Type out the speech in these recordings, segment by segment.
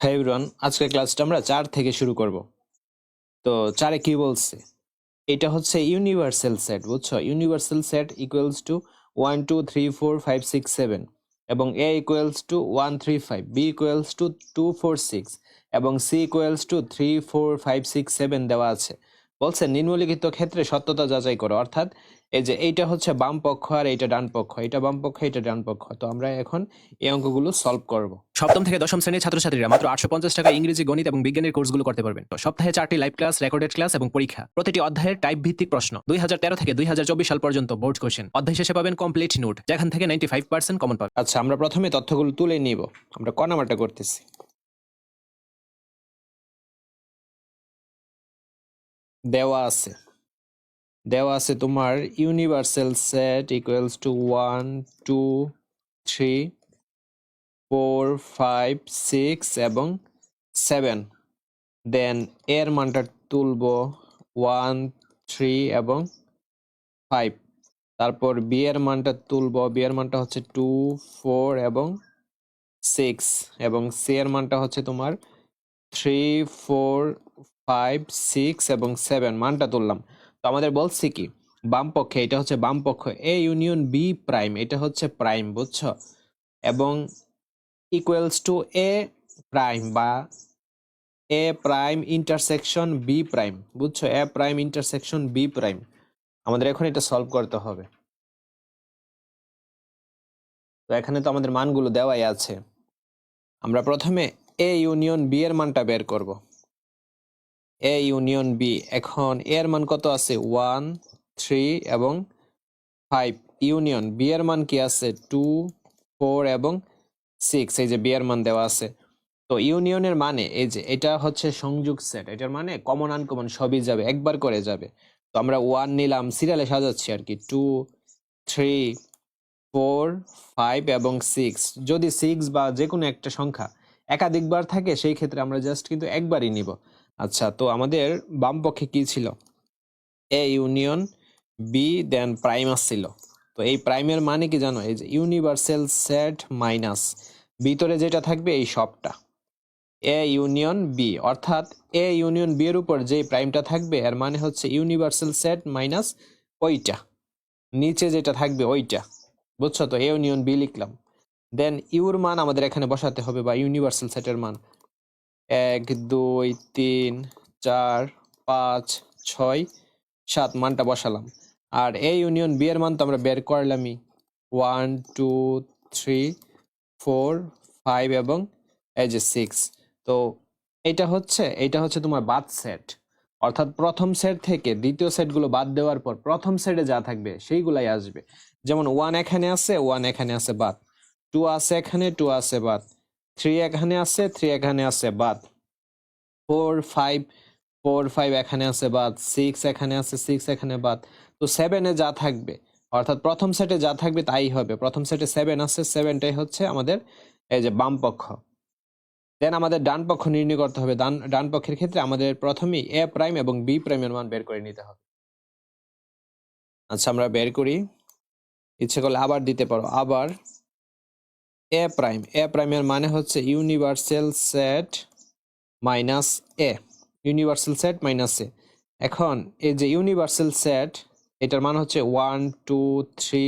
হ্যাঁ এভরিওয়ান আজকের ক্লাসটা আমরা চার থেকে শুরু করব। তো চারে কি বলছে? এটা হচ্ছে ইউনিভার্সাল সেট বুঝছ? Universal set equals to one two three four five six seven এবং A equals to one three five B equals to two four six এবং C equals to three four five six seven দেওয়া আছে। বলছে, নিম্নলিখিত ক্ষেত্রে সত্যতা যাচাই করো, অর্থাৎ এই যে এইটা হচ্ছে বাম পক্ষ আর এইটা ডান পক্ষ এটা বাম পক্ষ এটা ডান পক্ষ। তো আমরা এখন এই অঙ্কগুলো সলভ করব। সপ্তম থেকে দশম শ্রেণির ছাত্রছাত্রীরা মাত্র আটশো পঞ্চাশ টাকা ইংরেজি গণিত এবং বিজ্ঞানের কোর্সগুলো করতে পারবেন। তো সপ্তাহে চারটি লাইভ ক্লাস রেকর্ডেড ক্লাস এবং পরীক্ষা। প্রতিটি অধ্যায়ের টাইপ ভিত্তিক প্রশ্ন। দুই হাজার তেরো থেকে দুই হাজার চব্বিশ সাল পর্যন্ত বোর্ড কোশ্চেন অধ্যায় শেষে পাবেন কমপ্লিট নোট যেখান থেকে নাইনটি ফাইভ পার্সেন্ট কমন পাবেন। আচ্ছা আমরা প্রথমে তথ্যগুলো তুলে নিব। আমরা ক নাম্বারটা করতেছি? দেওয়া আছে। দেওয়া আছে তোমার universal set equals to one two three four five six এবং সেভেন দেন এর মানটা তুলব ওয়ান থ্রি এবং ফাইভ তারপর বি এর মানটা তুলব বি এর মানটা হচ্ছে টু ফোর এবং সিক্স এবং সি এর মানটা হচ্ছে তোমার থ্রি ফোর ফাইভ সিক্স এবং সেভেন মানটা তুললাম। আমাদের বলছি কি বাম পক্ষে এটা হচ্ছে বাম পক্ষ এ ইউনিয়ন বি প্রাইম, এটা হচ্ছে প্রাইম, বুঝছ? এবং ইকুয়ালস টু এ প্রাইম বা A prime intersection B prime, বুঝছ? A prime intersection B prime, আমাদের এখন এটা সলভ করতে হবে। তো এখানে তো আমাদের মানগুলো দেওয়াই আছে। আমরা প্রথমে এ ইউনিয়ন বি এর মানটা বের করব। এ ইউনিয়ন বি এখন এ এর মান কত আছে? ওয়ান থ্রি এবং ফাইভ ইউনিয়ন বি এর মান কি আছে? টু ফোর এবং সিক্স এই যে বি এর মান দেওয়া আছে। তো ইউনিয়নের মানে এই যে এটা হচ্ছে সংযোগ সেট এটার মানে কমন আনকমন সবই যাবে, একবার করে যাবে। তো আমরা ওয়ান নিলাম সিরিয়ালে সাজাচ্ছি আর কি। টু থ্রি ফোর ফাইভ এবং সিক্স যদি সিক্স বা যে কোনো একটা সংখ্যা একাধিকবার থাকে, সেই ক্ষেত্রে আমরা জাস্ট কিন্তু একবারই নিব। আচ্ছা তো আমাদের বাম পক্ষে কি ছিল? A union B then prime আসছিল তো এই প্রাইমের মানে কি জানো? এই যে ইউনিভার্সাল সেট মাইনাস ভিতরে যেটা থাকবে এই সবটা। এ ইউনিয়ন বি অর্থাৎ এ ইউনিয়ন বি এর উপর যে প্রাইমটা থাকবে, এর মানে হচ্ছে ইউনিভার্সাল সেট মাইনাস ওইটা। নিচে যেটা থাকবে ওইটা। বুঝছ? তো এ ইউনিয়ন বি লিখলাম। দেন ইউর মান আমাদের এখানে বসাতে হবে বা ইউনিভার্সাল সেটের মান। এক, দুই, তিন, চার, পাঁচ, ছয়, সাত মানটা বসালাম। আর এই ইউনিয়ন বি এর মান তো আমরা বের করলামই। One two three four five এবং এই যে সিক্স তো এটা হচ্ছে এটা হচ্ছে তোমার বাদ সেট অর্থাৎ প্রথম সেট থেকে দ্বিতীয় সেটগুলো বাদ দেওয়ার পর প্রথম সেটে যা থাকবে সেইগুলাই আসবে। যেমন ওয়ান এখানে আছে ওয়ান এখানে আছে বাদ। টু আছে এখানে টু আছে বাদ। থ্রি এখানে আছে, থ্রি এখানে আছে, বাদ। ফোর ফাইভ ফোর ফাইভ এখানে আছে, বাদ। সিক্স এখানে আছে, সিক্স এখানে বাদ। তো সেভেনে যা থাকবে, অর্থাৎ প্রথম সেটে যা থাকবে তাই হবে। প্রথম সেটে সেভেন আছে, সেভেনটাই হচ্ছে আমাদের এই যে বাম পক্ষ। দেন আমাদের ডান পক্ষ নির্ণয় করতে হবে। ডান ডান পক্ষের ক্ষেত্রে আমাদের প্রথমেই এ প্রাইম এবং বি প্রাইমের মান বের করে নিতে হবে। আচ্ছা আমরা বের করি। ইচ্ছে করলে আবার দিতে পারো। আবার এ প্রাইম এ প্রাইমের মানে হচ্ছে universal set minus A universal set minus A এখন এই যে ইউনিভার্সাল সেট এটার মান হচ্ছে one two three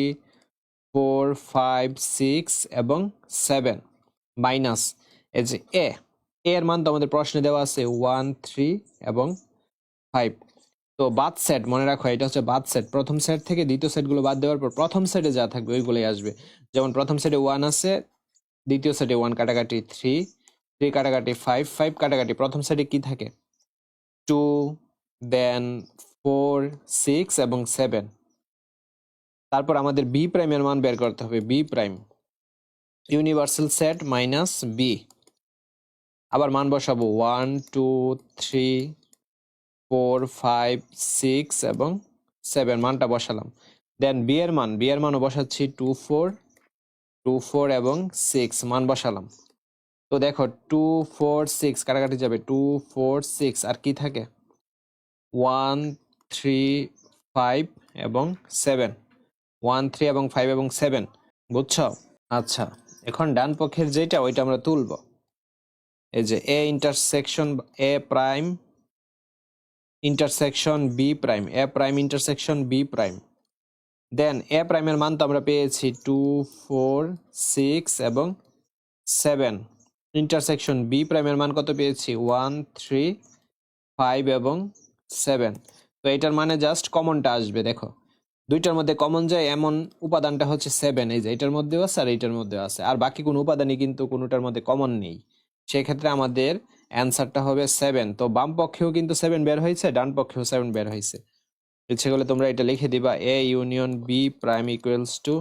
four five six এবং সেভেন মাইনাস এই যে এ এর মান তো আমাদের প্রশ্নে দেওয়া আছে ওয়ান থ্রি এবং ফাইভ তো বাদ সেট মনে রাখো, এটা হচ্ছে বাদ সেট প্রথম সেট থেকে দ্বিতীয় সেটগুলো বাদ দেওয়ার পর প্রথম সেটে যা থাকবে, ওইগুলোই আসবে। যেমন প্রথম সেটে ওয়ান আছে, দ্বিতীয় সেটে ওয়ান কাটাকাটি থ্রি থ্রি কাটাকাটি ফাইভ ফাইভ কাটাকাটি। প্রথম সেটে কি থাকে? টু দেন ফোর সিক্স এবং সেভেন তারপর আমাদের বি প্রাইমের মান বের করতে হবে B prime universal set minus B আবার মান বসাবো one two three four, five, six এবং সেভেন মানটা বসালাম। দেন বি এর মান বি মানও বসাচ্ছি টু ফোর টু ফোর এবং সিক্স মান বসালাম। তো দেখো টু ফোর সিক্স কাটাকাটি যাবে, টু ফোর সিক্স আর কি থাকে? ওয়ান, থ্রি, ফাইভ এবং সেভেন। ওয়ান, থ্রি এবং ফাইভ এবং সেভেন, বুঝছ? আচ্ছা এখন ডান পক্ষের যেটা ওইটা আমরা তুলব। এই যে A intersection A prime intersection B prime A prime intersection B prime then A প্রাইমের মান তো আমরা পেয়েছি টু ফোর সিক্স এবং সেভেন ইন্টারসেকশন বি প্রাইমের মান কত পেয়েছি? ওয়ান থ্রি ফাইভ এবং সেভেন তো এটার মানে জাস্ট কমনটা আসবে, দেখো। দুইটার মধ্যে কমন যায়, এমন উপাদানটা হচ্ছে সেভেন এই যে এটার মধ্যেও আছে আর এইটার মধ্যেও আছে। আর বাকি কোনো উপাদানই কিন্তু কোনোটার মধ্যে কমন নেই। সেক্ষেত্রে আমাদের অ্যান্সারটা হবে সেভেন তো বাম পক্ষেও কিন্তু সেভেন বের হয়েছে, ডান পক্ষেও সেভেন বের হয়েছে। ইচ্ছে করলে তোমরা এটা লিখে দিবা। A union B prime equals to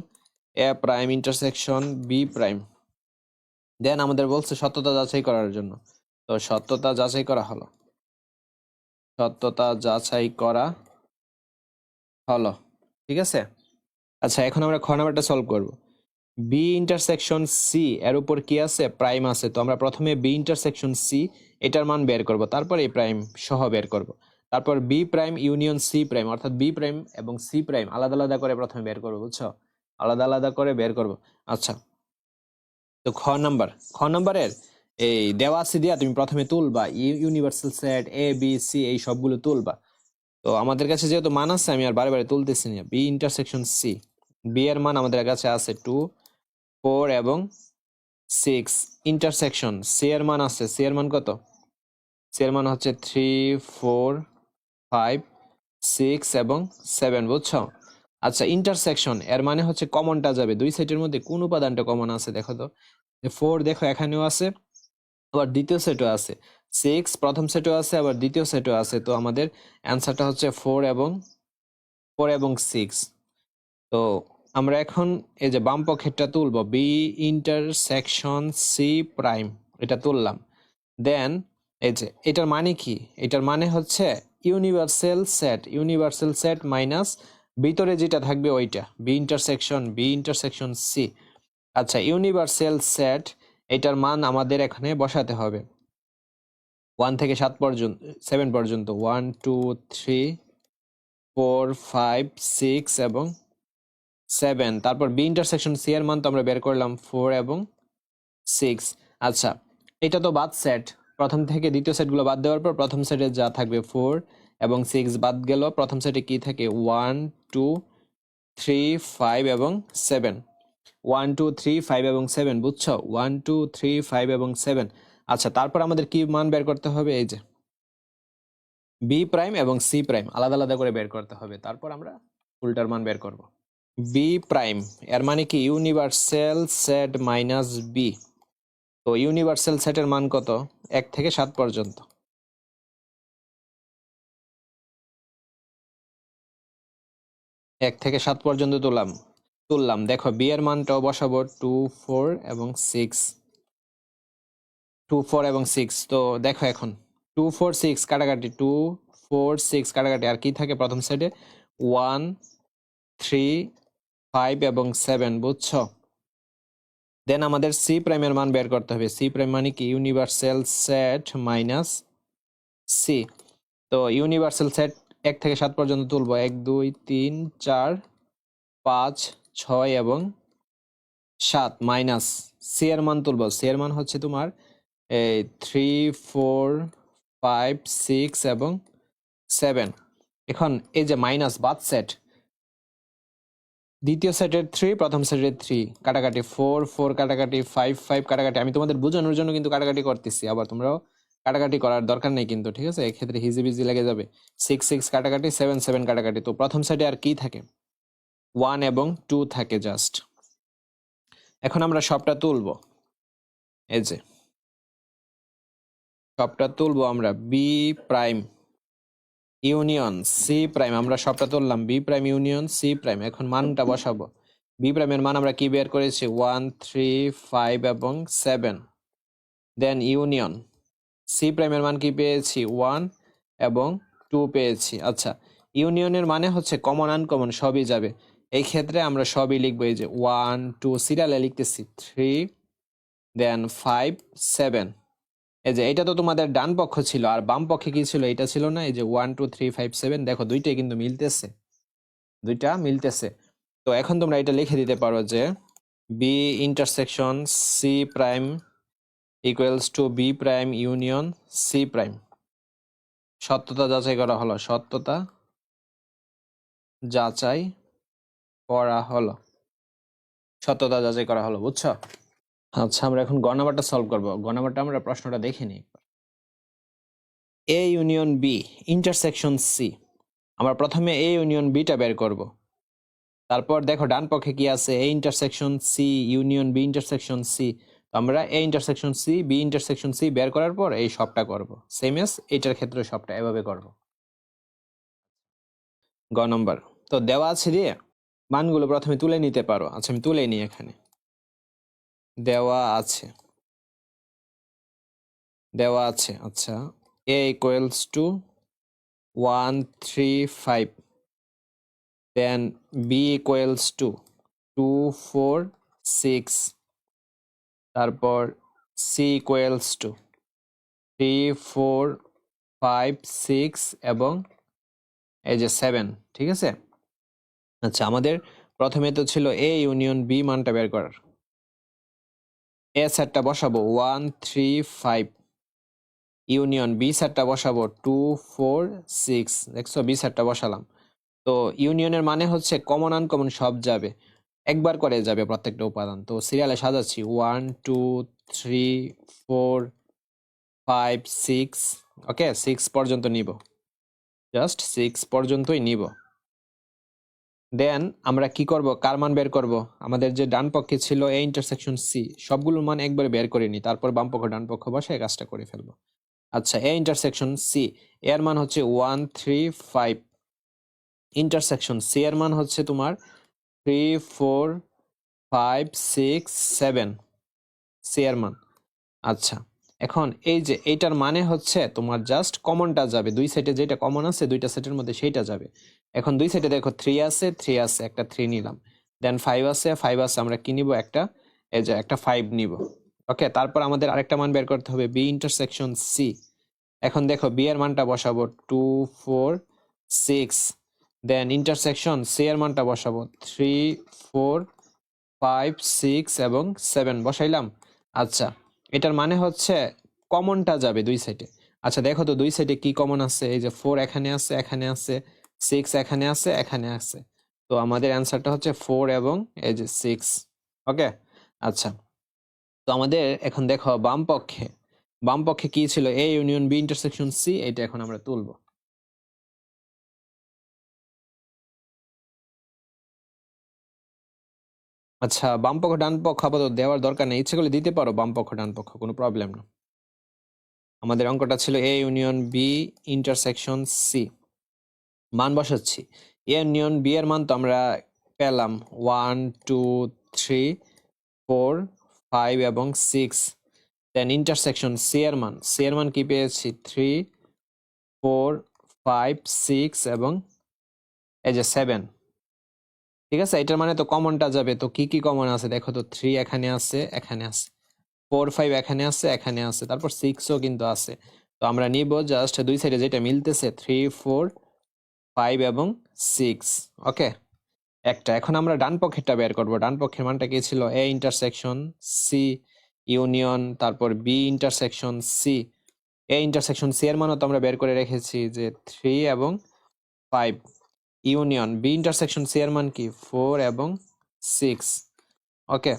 A prime intersection B prime then আমাদের বলছে সত্যতা যাচাই করার জন্য। তো সত্যতা যাচাই করা হলো। সত্যতা যাচাই করা হলো। ঠিক আছে? আচ্ছা এখন আমরা খ নাম্বারটা সলভ করব। বি ইন্টারসেকশন সি এর উপর কি আছে? প্রাইম আছে। তো আমরা প্রথমে বি ইন্টারসেকশন সি এটার মান বের করব। তারপর এই প্রাইম সহ বের করব। তারপর B prime union C prime অর্থাৎ বি প্রাইম এবং সি প্রাইম আলাদা আলাদা করে প্রথমে বের করব, বুঝছ? আলাদা আলাদা করে বের করব। আচ্ছা। তো খ নাম্বার খ নাম্বারের এই দেওয়া আছে দিয়া তুমি প্রথমে তুলবা। Universal set A B C এই সবগুলো তুলবা। তো আমাদের কাছে যেহেতু মান আছে, আমি আর বারে বারে তুলতেছি না। বি ইন্টারসেকশন সি বি এর মান আমাদের কাছে আছে টু ফোর এবং সিক্স ইন্টারসেকশন সি এর মান আছে। সি মান কত? সি মান হচ্ছে থ্রি ফোর ফাইভ সিক্স এবং সেভেন বুঝছ? আচ্ছা ইন্টারসেকশন এর মানে হচ্ছে কমনটা যাবে। দুই সেটের মধ্যে কোন উপাদানটা কমন আছে দেখো তো? ফোর দেখো, এখানেও আছে, আবার দ্বিতীয় সেটও আছে। সিক্স প্রথম সেটও আছে, আবার দ্বিতীয় সেটও আছে। তো আমাদের অ্যান্সারটা হচ্ছে ফোর এবং ফোর এবং সিক্স তো আমরা এখন এই যে বাম পক্ষেরটা তুলবো বি ইন্টারসেকশন সি প্রাইম এটা তুললাম। দেন এই যে, এটার মানে কি? এটার মানে হচ্ছে universal set universal set minus ভিতরে যেটা থাকবে ওইটা B intersection B intersection C আচ্ছা ইউনিভার্সাল সেট এটার মান আমাদের এখানে বসাতে হবে। ওয়ান থেকে সাত পর্যন্ত সেভেন পর্যন্ত one two three four five six এবং সেভেন। তারপর বি ইন্টারসেকশন সি এর মান তো আমরা বের করলাম ফোর এবং সিক্স আচ্ছা এটা তো বাদ সেট প্রথম থেকে দ্বিতীয় সেটগুলো বাদ দেওয়ার পর প্রথম সেটে যা থাকবে ফোর এবং সিক্স বাদ গেল। প্রথম সেটে কি থাকে? ওয়ান টু থ্রি ফাইভ এবং seven one two three five এবং সেভেন বুঝছ? ওয়ান টু থ্রি ফাইভ এবং সেভেন আচ্ছা তারপর আমাদের কি মান বের করতে হবে? এই যে বি প্রাইম এবং সি প্রাইম আলাদা আলাদা করে বের করতে হবে। তারপর আমরা উল্টার মান বের করব। বি প্রাইম এর মানে কি ইউনিভার্সাল সেট মাইনাস বি তো ইউনিভার্সাল সেটের মান কত? এক থেকে সাত পর্যন্ত। এক থেকে সাত পর্যন্ত তুললাম তুললাম। দেখো বি এর মানটাও বসাবো টু ফোর এবং সিক্স টু ফোর এবং সিক্স তো দেখো এখন টু ফোর সিক্স কাটাকাটি টু ফোর সিক্স কাটাকাটি। আর কি থাকে প্রথম সাইডে ওয়ান থ্রি ফাইভ এবং সেভেন বুঝছ? দেন আমাদের সি প্রাইমের মান বের করতে হবে। সি প্রাইম মানে কি? ইউনিভার্সাল সেট মাইনাস সি তো ইউনিভার্সাল সেট এক থেকে সাত পর্যন্ত তুলবো। এক, দুই, তিন, চার, পাঁচ, ছয় এবং সাত মাইনাস সি এর মান তুলবো। সি এর মান হচ্ছে তোমার, এই থ্রি ফোর ফাইভ সিক্স এবং সেভেন এখন এই যে মাইনাস বাদ সেট দ্বিতীয় সেটের থ্রি প্রথম সেটের থ্রি কাটাকাটি ফোর ফোর কাটাকাটি ফাইভ ফাইভ কাটাকাটি। আমি তোমাদের বোঝানোর জন্য কিন্তু কাটাকাটি করতেছি। আবার তোমরাও কাটাকাটি করার দরকার নেই কিন্তু, ঠিক আছে? এক্ষেত্রে হিজি বিজি লেগে যাবে। সিক্স সিক্স কাটাকাটি সেভেন সেভেন কাটাকাটি। তো প্রথম সেটে আর কি থাকে? ওয়ান এবং টু থাকে জাস্ট এখন আমরা সবটা তুলবো। এই যে। সবটা তুলবো আমরা B prime union C prime আমরা সবটা তুললাম। B prime union C prime এখন মানটা বসাবো। বি প্রাইমের মান আমরা কি বের করেছি? ওয়ান থ্রি ফাইভ এবং সেভেন দেন ইউনিয়ন সি প্রাইমের মান কি পেয়েছি? ওয়ান এবং টু পেয়েছি। আচ্ছা ইউনিয়নের মানে হচ্ছে কমন আনকমন সবই যাবে। এই ক্ষেত্রে আমরা সবই লিখব এই যে ওয়ান টু সিরিয়ালে লিখতেছি। থ্রি দেন ফাইভ সেভেন এই যে এটা তো তোমাদের ডান পক্ষ ছিল, আর বাম পক্ষে কি ছিল? এটা ছিল না? এই যে one two three five seven দেখো দুইটাই কিন্তু মিলতেছে। দুইটা মিলতেছে। তো এখন তোমরা এটা লিখে দিতে পারো যে B intersection C prime equals to B prime union C prime সত্যতা যাচাই করা হলো। সত্যতা যাচাই করা হলো। সত্যতা যাচাই করা হলো, বুঝছ? আচ্ছা আমরা এখন গ নাম্বারটা সলভ করব। গ নাম্বারটা আমরা প্রশ্নটা দেখে নিই। A union B intersection C আমরা প্রথমে এ ইউনিয়ন বিটা বের করব। তারপর দেখো ডান পক্ষে কি আছে? A intersection C union B intersection C আমরা A intersection C B intersection C বের করার পর এই সবটা করব। সেম এস এইটার ক্ষেত্রে সবটা এভাবে করব। গ নম্বর। তো দেওয়া আছে দিয়ে মানগুলো প্রথমে তুলে নিতে পারো। আচ্ছা আমি তুলে নিই এখানে। দেওয়া আছে। দেওয়া আছে আচ্ছা। A equals to one three five then B equals to two four six তারপর C equals to three four five six এবং এই যে সেভেন ঠিক আছে? আচ্ছা আমাদের প্রথমে তো ছিল এ ইউনিয়ন বি মানটা বের করার। এ সেটটা বসাবো। One, three, five. Union B সেটটা বসাবো। Two, four, six. দেখছ, বি সেটটা বসালাম। তো ইউনিয়নের মানে হচ্ছে কমন আনকমন সব যাবে। একবার করে যাবে প্রত্যেকটা উপাদান। তো সিরিয়ালে সাজাচ্ছি। One, two, three, four, five, six. Okay, six পর্যন্ত নিব। জাস্ট সিক্স পর্যন্তই নিব। দেন আমরা কি করব? কার মান বের করব? আমাদের যে ডান পক্ষে ছিল এ ইন্টারসেকশন সি সবগুলোর মান একবারে বের করে নি, তারপর বাম পক্ষ, ডান পক্ষ বসে কাজটা করে ফেলব। আচ্ছা এ ইন্টারসেকশন সি এর মান হচ্ছে one three five intersection C এর মান হচ্ছে তোমার three four five six seven C এর মান। আচ্ছা এখন এই যে এইটার মানে হচ্ছে তোমার জাস্ট কমনটা যাবে। দুই সেটে যেটা কমন আছে, দুইটা সেটের মধ্যে সেইটা যাবে। এখন দুই সাইডে দেখো থ্রি আছে থ্রি আছে, একটা থ্রি নিলাম। দেন ফাইভ আছে ফাইভ আছে, আমরা কি নিব? একটা, এই যে একটা ফাইভ নিব। ওকে তারপর আমাদের আরেকটা মান বের করতে হবে বি ইন্টারসেকশন সি এখন দেখো বি এর মানটা বসাবো two four six then intersection C এর মানটা বসাবো থ্রি ফোর ফাইভ সিক্স এবং সেভেন বসাইলাম? আচ্ছা এটার মানে হচ্ছে কমনটা যাবে দুই সাইডে আচ্ছা দেখো তো দুই সাইডে কি কমন আছে? এই যে ফোর এখানে আছে এখানে আছে। সিক্স এখানে আছে এখানে আছে। তো আমাদের অ্যান্সারটা হচ্ছে ফোর এবং এই যে সিক্স ওকে আচ্ছা। তো আমাদের এখন দেখো বাম পক্ষে বাম পক্ষে কি ছিল? A union B intersection C এটা এখন আমরা তুলবো। আচ্ছা বাম পক্ষ, ডান পক্ষ আপাতত দেওয়ার দরকার নেই। ইচ্ছে করলে দিতে পারো বাম পক্ষ, ডান পক্ষ, কোনো প্রবলেম না। আমাদের অঙ্কটা ছিল A union B intersection C মান বসাচ্ছি। এ নিয়ন বি এর মান তো আমরা পেলাম one, two, three, four, five এবং সিক্স। দেন ইন্টারসেকশন সি এর মান। সি এর মান কি পেয়েছি? থ্রি, ফোর, ফাইভ, সিক্স এবং এই যে সেভেন। ঠিক আছে? এটার মানে তো কমনটা যাবে। তো কি কি কমন আছে? দেখো তো, থ্রি এখানে আছে এখানে আছে। ফোর, ফাইভ এখানে আছে এখানে আছে। তারপর সিক্সও কিন্তু আছে। তো আমরা নিব জাস্ট দুই সাইডে যেটা মিলতেছে, থ্রি, ফোর ফাইভ এবং সিক্স ওকে একটা, এখন আমরা ডান পক্ষেরটা বের করব। ডান পক্ষের মানটা কি ছিল? এ ইন্টারসেকশন সি ইউনিয়ন তারপর B intersection C A intersection C এর মানও তো আমরা বের করে রেখেছি যে থ্রি এবং five union B intersection C এর মান কি? ফোর এবং সিক্স ওকে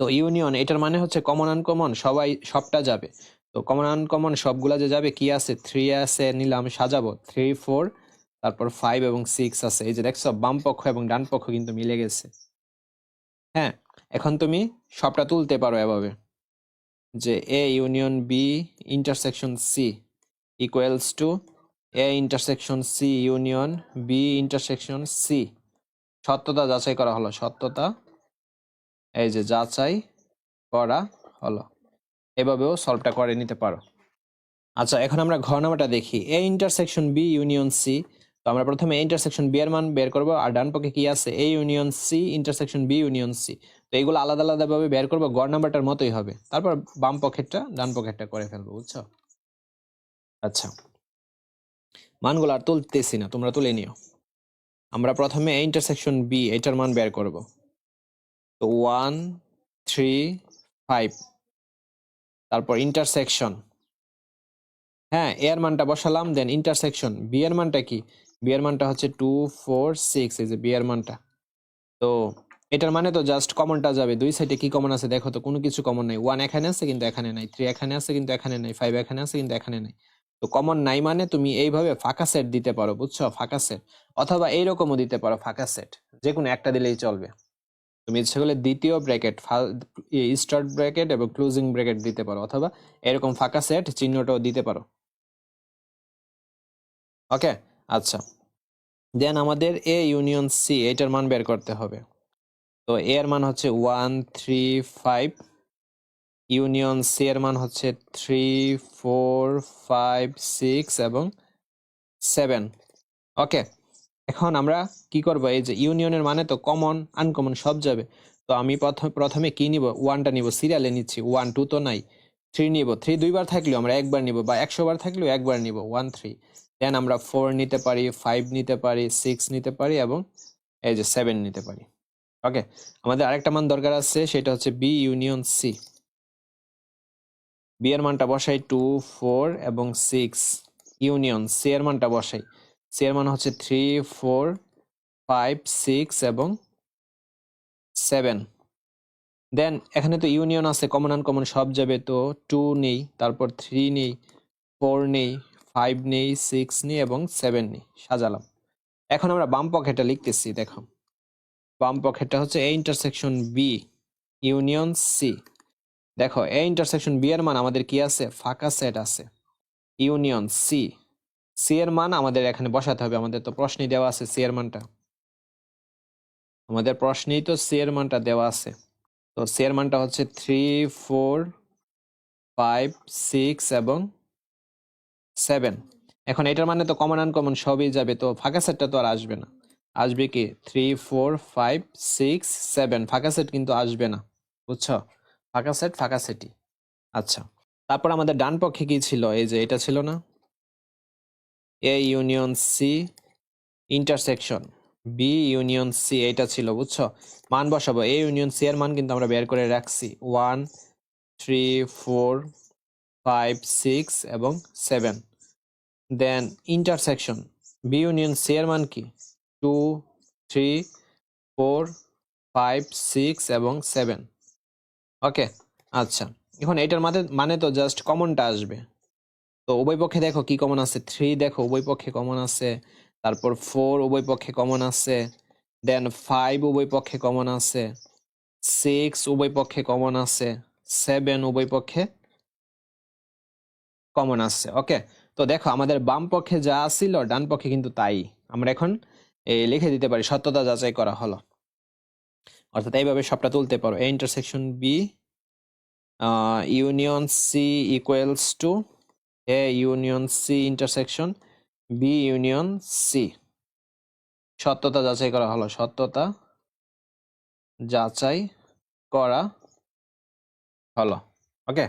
তো ইউনিয়ন এটার মানে হচ্ছে কমন আনকমন সবাই, সবটা যাবে। তো কমন আনকমন সবগুলা যে যাবে, কি আছে? থ্রি আছে নিলাম সাজাবো। থ্রি ফোর তারপর ফাইভ এবং সিক্স আছে। এই যে দেখছ, বাম পক্ষ এবং ডান পক্ষ কিন্তু মিলে গেছে। হ্যাঁ এখন তুমি সবটা তুলতে পারো এভাবে। যে A union B intersection C equals to A intersection C union B intersection C সত্যতা যাচাই করা হলো, সত্যতা এই যে যাচাই করা হলো। এভাবেও সলভটা করে নিতে পারো। আচ্ছা এখন আমরা ঘর নামাটা দেখি। A intersection B union C আমরা প্রথমে ইন্টারসেকশন বি এর মান বের করব, আর ডান পক্ষে কি আছে? A union C intersection B union C তো এগুলো আলাদা আলাদা ভাবে বের করব, গড় নাম্বারটার মতোই হবে। তারপর বাম পকেটটা ডান পকেটটা করে ফেলব, বুঝছ? আচ্ছা। মানগুলো আর তুলতেছি না, তোমরা তুলে নিও। আমরা প্রথমে ইন্টারসেকশন বি এটার মান বের করব। তো ওয়ান থ্রি ফাইভ তারপর ইন্টারসেকশন হ্যাঁ এ এর মানটা বসালাম দেন ইন্টারসেকশন বি এর মানটা কি? বি এর মানটা হচ্ছে টু ফোর সিক্স এই যে বি এর মানটা। তো এটার মানে তো জাস্ট কমনটা যাবে। দুই সাইডে কি কমন আছে দেখো তো, কোনো কিছু কমন নাই। ওয়ান এখানে আছে কিন্তু এখানে নাই। থ্রি এখানে আছে কিন্তু এখানে নাই। ফাইভ এখানে আছে কিন্তু এখানে নাই। তো কমন নাই মানে তুমি এইভাবে ফাঁকা সেট দিতে পারো, বুঝছ? ফাঁকা সেট অথবা এইরকমও দিতে পারো ফাঁকা সেট যে কোনো একটা দিলেই চলবে। তুমি ইচ্ছে করলে দ্বিতীয় ব্র্যাকেট স্টার্ট ব্র্যাকেট এবং ক্লোজিং ব্র্যাকেট দিতে পারো। অথবা এরকম ফাঁকা সেট চিহ্নটাও দিতে পারো। ওকে আচ্ছা। দেন আমাদের এ ইউনিয়ন সি এটার মান বের করতে হবে। তো এ এর মান হচ্ছে one three five union C এর মান হচ্ছে থ্রি ফোর ফাইভ সিক্স এবং সেভেন ওকে এখন আমরা কি করব? এই যে ইউনিয়নের মানে তো কমন আনকমন সব যাবে। তো আমি প্রথম প্রথমে কি নিব? ওয়ানটা নিব। সিরিয়ালে নিচ্ছি। ওয়ান টু তো নাই। থ্রি নিব। থ্রি দুইবার থাকলেও আমরা একবার নিব বা একশো বার থাকলেও একবার নিব। ওয়ান থ্রি দেন আমরা ফোর নিতে পারি ফাইভ নিতে পারি সিক্স নিতে পারি এবং এই যে সেভেন নিতে পারি। ওকে আমাদের আরেকটা মান দরকার আছে, সেটা হচ্ছে বি ইউনিয়ন সি বি এর মানটা বসাই টু ফোর এবং সিক্স ইউনিয়ন সি এর মানটা বসাই। সি এর মান হচ্ছে থ্রি ফোর ফাইভ সিক্স এবং সেভেন দেন এখানে তো ইউনিয়ন আছে কমন আনকমন সব যাবে, তো টু নেই, তারপর থ্রি নেই ফোর নেই ফাইভ নেই সিক্স নেই এবং সেভেন নেই। সাজালাম। এখন আমরা বাম পকেটটা লিখতেছি, দেখো। বাম পকেটটা হচ্ছে A intersection B union C দেখো এ ইন্টারসেকশন বি এর মান আমাদের কি আছে? ফাঁকা সেট আছে। ইউনিয়ন সি সি এর মান আমাদের এখানে বসাতে হবে, আমাদের তো প্রশ্নই দেওয়া আছে সি এর মানটা। আমাদের প্রশ্নেই তো সি এর মানটা দেওয়া আছে। তো সি এর মানটা হচ্ছে থ্রি ফোর ফাইভ সিক্স এবং সেভেন। এখন এটার মানে তো কমন আনকমন সবই যাবে, তো ফাঁকা সেটটা তো আর আসবে না। আসবে কি? Three four five six seven ফাঁকা সেট কিন্তু আসবে না, বুঝছ? ফাঁকা সেট ফাঁকা সেটই আচ্ছা তারপর আমাদের ডান পক্ষে কি ছিল? এই যে এটা ছিল না? A union C intersection B union C এটা ছিল, বুঝছ? মান বসাবো। এ ইউনিয়ন সি এর মান কিন্তু আমরা বের করে রাখছি। One three four five six এবং seven then intersection B union C এর মান কি two three four five six এবং সেভেন ওকে আচ্ছা। এখন এটার মানে মানে তো জাস্ট কমনটা আসবে। তো উভয় পক্ষে দেখো কি কমন আছে? থ্রি দেখো, উভয় পক্ষে কমন আছে। তারপর ফোর উভয় পক্ষে কমন আছে। দেন ফাইভ উভয় পক্ষে কমন আছে। সিক্স উভয় পক্ষে কমন আছে। সেভেন উভয় পক্ষে কমন আছে। ওকে তো দেখো, আমাদের বাম পক্ষে যা ছিল, ডান পক্ষে কিন্তু তাই। আমরা এখন লিখে দিতে পারি, সত্যতা যাচাই করা হলো। অর্থাৎ এইভাবে সবটা তুলতে পারো। A intersection B union C equals to A union C intersection B union C সত্যতা যাচাই করা হলো। সত্যতা যাচাই করা হলো। ওকে